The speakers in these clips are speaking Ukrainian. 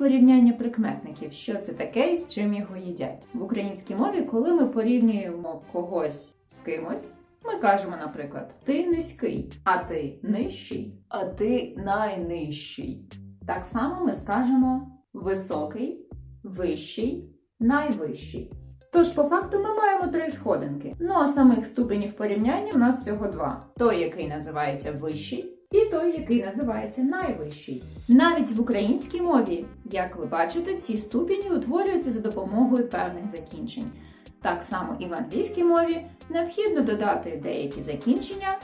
порівняння прикметників. Що це таке і з чим його їдять? В українській мові, коли ми порівнюємо когось з кимось, ми кажемо, наприклад, ти низький, а ти нижчий, а ти найнижчий. Так само ми скажемо високий, вищий, найвищий. Тож, по факту, ми маємо три сходинки. Ну а самих ступенів порівняння у нас всього два: той, який називається вищий, і той, який називається найвищий. Навіть в українській мові, як ви бачите, ці ступені утворюються за допомогою певних закінчень. Так само і в англійській мові необхідно додати деякі закінчення,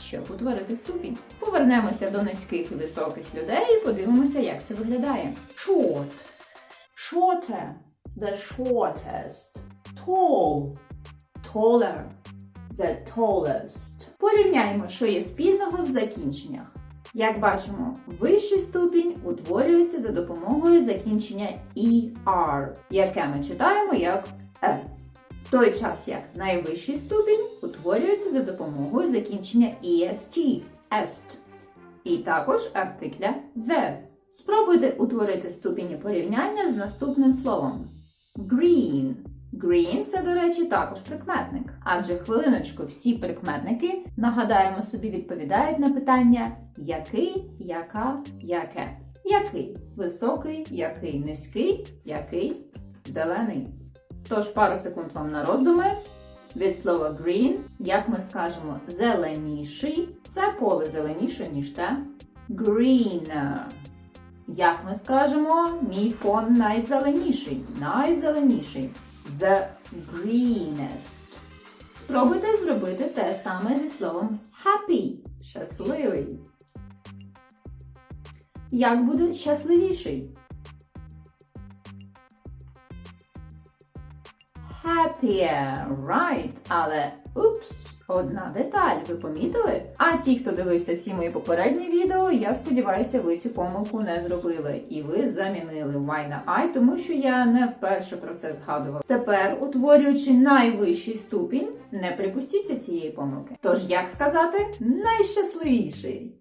щоб утворити ступінь. Повернемося до низьких і високих людей і подивимося, як це виглядає. Short. Shorter. The shortest. Tall. Taller. The tallest. Порівняємо, що є спільного в закінченнях. Як бачимо, вищий ступінь утворюється за допомогою закінчення ER, яке ми читаємо як E. В той час як найвищий ступінь утворюється за допомогою закінчення EST est. І також артикля the. Спробуйте утворити ступені порівняння з наступним словом. Green. Green – це, до речі, також прикметник. Адже хвилиночку, всі прикметники, нагадаємо собі, відповідають на питання який, яка, яке. Який високий, який низький, який зелений. Тож пару секунд вам на роздуми. Від слова green, як ми скажемо, зеленіший, це поле зеленіше, ніж те. Greener. Як ми скажемо, мій фон найзеленіший, найзеленіший. The greenest. Спробуйте зробити те саме зі словом happy. Щасливий. Як буде щасливіший? Happier, right. Але упс, одна деталь, ви помітили? А ті, хто дивився всі мої попередні відео, я сподіваюся, ви цю помилку не зробили. І ви замінили Y на I, тому що я не вперше про це згадувала. Тепер, утворюючи найвищий ступінь, не припустіться цієї помилки. Тож, як сказати, найщасливіший.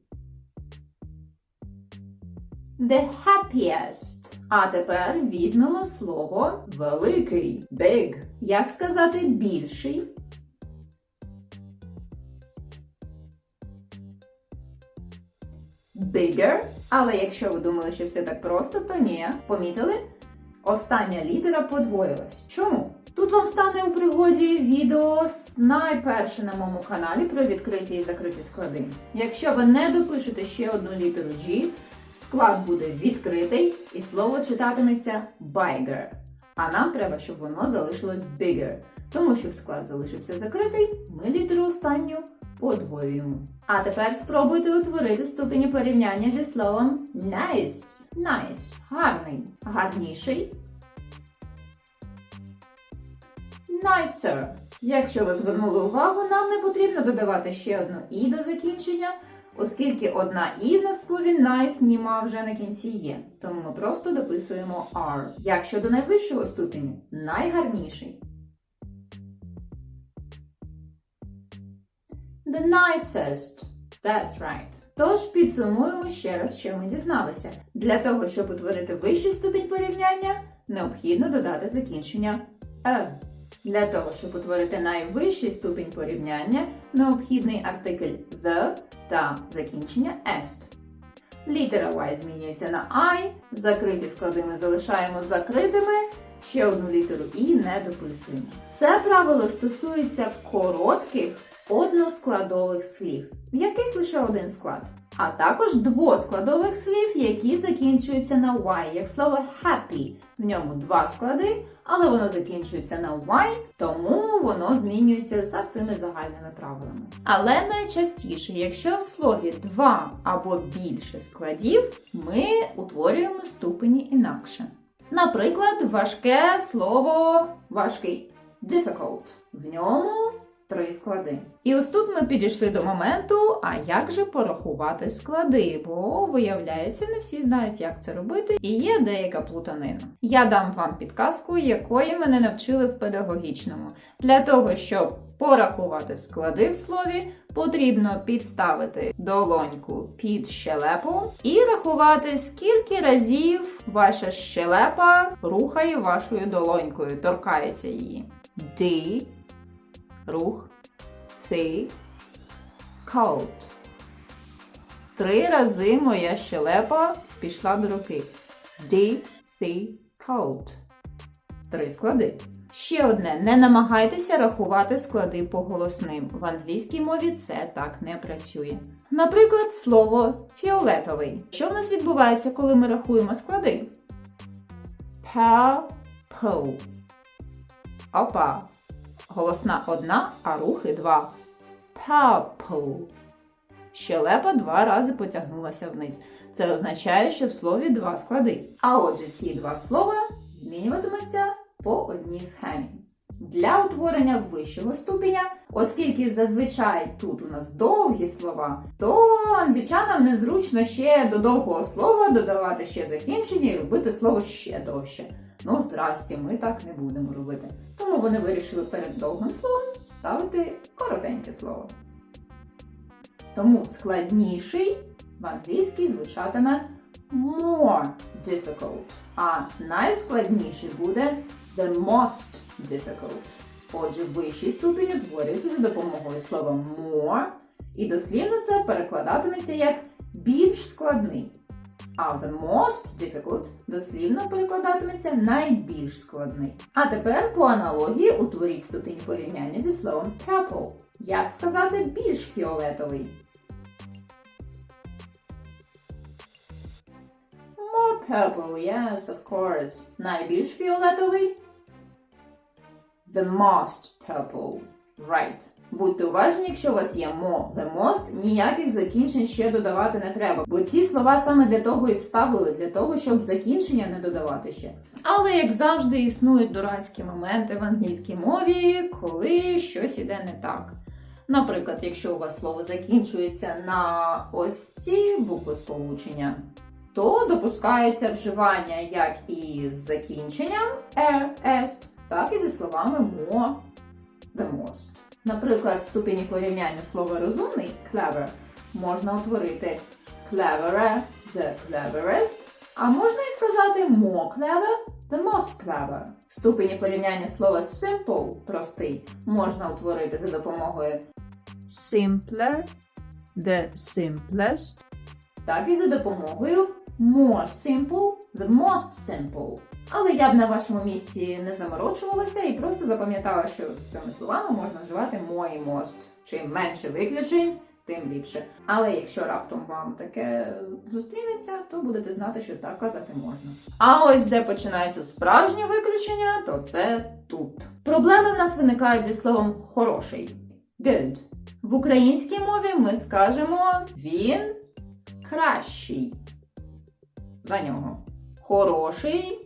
The happiest. А тепер візьмемо слово великий, big. Як сказати більший? Bigger. Але якщо ви думали, що все так просто, то ні. Помітили? Остання літера подвоїлась. Чому? Тут вам стане у пригоді відео з найперше на моєму каналі про відкриті і закриті склади. Якщо ви не допишете ще одну літеру G, склад буде відкритий і слово читатиметься bigger. А нам треба, щоб воно залишилось bigger. Тому що склад залишився закритий, ми літеру останню подвоюємо. А тепер спробуйте утворити ступені порівняння зі словом nice. Nice. Гарний. Гарніший. Nicer. Якщо ви звернули увагу, нам не потрібно додавати ще одну і до закінчення, оскільки одна і в нас слові nice німа вже на кінці є. Тому ми просто дописуємо are. Як щодо найвищого ступеню, найгарніший. The nicest. That's right. Тож підсумуємо ще раз, що ми дізналися. Для того, щоб утворити вищий ступінь порівняння, необхідно додати закінчення «е». Для того, щоб утворити найвищий ступінь порівняння, необхідний артикль the та закінчення est. Літера Y змінюється на I, закриті склади ми залишаємо закритими, ще одну літеру І не дописуємо. Це правило стосується коротких односкладових слів, в яких лише один склад. А також двоскладових слів, які закінчуються на Y, як слово happy. В ньому два склади, але воно закінчується на Y, тому воно змінюється за цими загальними правилами. Але найчастіше, якщо в слові два або більше складів, ми утворюємо ступені інакше. Наприклад, важке слово важкий difficult. В ньому Три склади. І ось тут ми підійшли до моменту, а як же порахувати склади? Бо виявляється, не всі знають, як це робити, і є деяка плутанина. Я дам вам підказку, якої мене навчили в педагогічному. Для того, щоб порахувати склади в слові, потрібно підставити долоньку під щелепу і рахувати, скільки разів ваша щелепа рухає вашою долонькою, торкається її. Ди, рух, ти, cold. Три рази моя щелепа пішла до руки. Ди, ти, cold. Три склади. Ще одне: не намагайтеся рахувати склади по голосним. В англійській мові це так не працює. Наприклад, слово фіолетовий. Що в нас відбувається, коли ми рахуємо склади? Purple. Опа. Голосна одна, а рухи два. Purple. Щелепа два рази потягнулася вниз. Це означає, що в слові два склади. А отже, ці два слова змінюватимуться по одній схемі. Для утворення вищого ступеня, оскільки зазвичай тут у нас довгі слова, то англічанам незручно ще до довгого слова додавати ще закінчення і робити слово ще довше. Ну, здрасті, ми так не будемо робити. Тому вони вирішили перед довгим словом ставити коротеньке слово. Тому складніший в англійській звучатиме more difficult, а найскладніший буде the most difficult. Отже, вищий ступінь утворюється за допомогою слова more, і дослівно це перекладатиметься як більш складний. А the most difficult дослівно перекладатиметься найбільш складний. А тепер по аналогії утворіть ступінь порівняння зі словом purple. Як сказати більш фіолетовий? More purple, yes, of course. Найбільш фіолетовий? The most purple. Right. Будьте уважні, якщо у вас є the most, ніяких закінчень ще додавати не треба. Бо ці слова саме для того і вставили, для того, щоб закінчення не додавати ще. Але, як завжди, існують дурацькі моменти в англійській мові, коли щось іде не так. Наприклад, якщо у вас слово закінчується на ось ці букви сполучення, то допускається вживання як і з закінченням er, est, так і зі словами more, the most. Наприклад, ступені порівняння слова розумний clever можна утворити cleverer, the cleverest, а можна і сказати more clever, the most clever. Ступені порівняння слова simple простий можна утворити за допомогою simpler, the simplest, так і за допомогою more simple, the most simple. Але я б на вашому місці не заморочувалася і просто запам'ятала, що з цими словами можна вживати і most. Чим менше виключень, тим ліпше. Але якщо раптом вам таке зустрінеться, то будете знати, що так казати можна. А ось де починається справжнє виключення, то це тут. Проблеми в нас виникають зі словом хороший. Good. В українській мові ми скажемо він кращий. За нього. Хороший,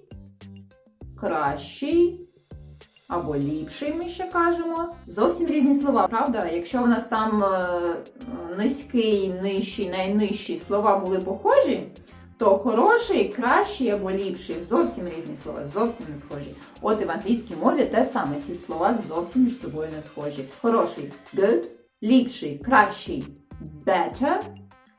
кращий або ліпший, ми ще кажемо. Зовсім різні слова, правда? Якщо в нас там е, низький, нижчий, найнижчий слова були похожі, то хороший, кращий або ліпший зовсім різні слова, зовсім не схожі. От і в англійській мові те саме, ці слова зовсім між собою не схожі. Хороший good, ліпший, кращий better,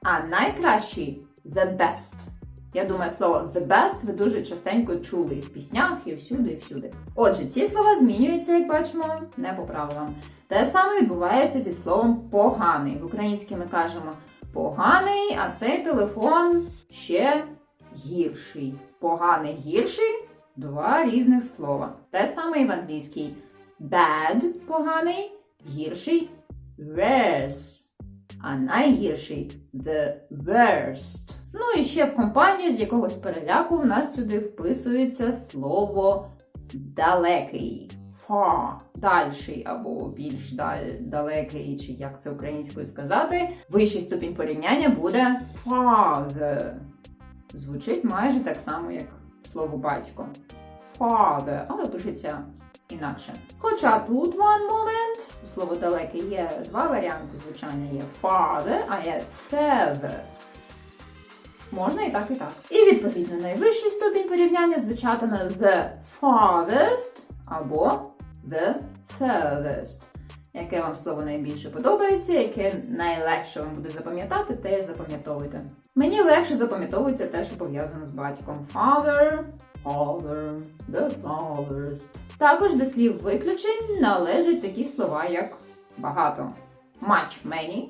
а найкращий the best. Я думаю, слово the best ви дуже частенько чули і в піснях, і всюди, і всюди. Отже, ці слова змінюються, як бачимо, не по правилам. Те саме відбувається зі словом поганий. В українській ми кажемо поганий, а цей телефон ще гірший. Поганий гірший два різних слова. Те саме і в англійській. Bad поганий, гірший worse. А найгірший the worst. Ну і ще в компанію з якогось переляку в нас сюди вписується слово далекий. Far, дальший або більш далекий, чи як це українською сказати. Вищий ступінь порівняння буде father. Звучить майже так само, як слово батько. Father, але пишеться інакше. Хоча тут one moment слово далеке є два варіанти звучання: є father, а є feather. Можна і так, і так. І відповідно найвищий ступінь порівняння звучатиме the farthest або the furthest. Яке вам слово найбільше подобається, яке найлегше вам буде запам'ятати, те і запам'ятовуйте. Мені легше запам'ятовується те, що пов'язано з батьком. Father, father, the farthest. Також до слів виключень належать такі слова, як багато. Much, many,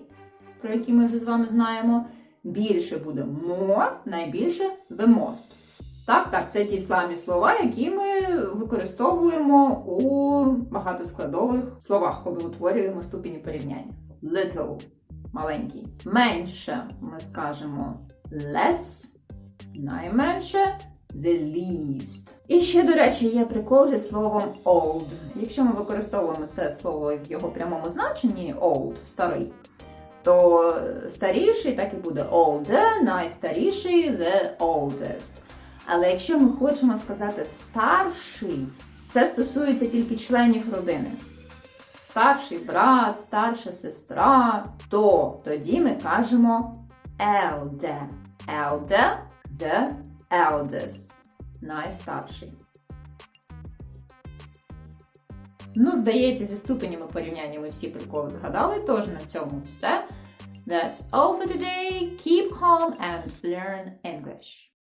про які ми вже з вами знаємо. Більше буде more, найбільше most. Так, так, це ті самі слова, які ми використовуємо у багатоскладових словах, коли утворюємо ступені порівняння. Little маленький. Менше ми скажемо less, найменше the least. І ще, до речі, є прикол зі словом old. Якщо ми використовуємо це слово в його прямому значенні old, старий, то старіший так і буде older, найстаріший the oldest. Але якщо ми хочемо сказати старший, це стосується тільки членів родини. Старший брат, старша сестра, то тоді ми кажемо elder. Elder – the eldest. Найстарший. Ну, здається, зі ступенями порівняння ми всі приколи згадали, тож на цьому все. That's all for today. Keep calm and learn English.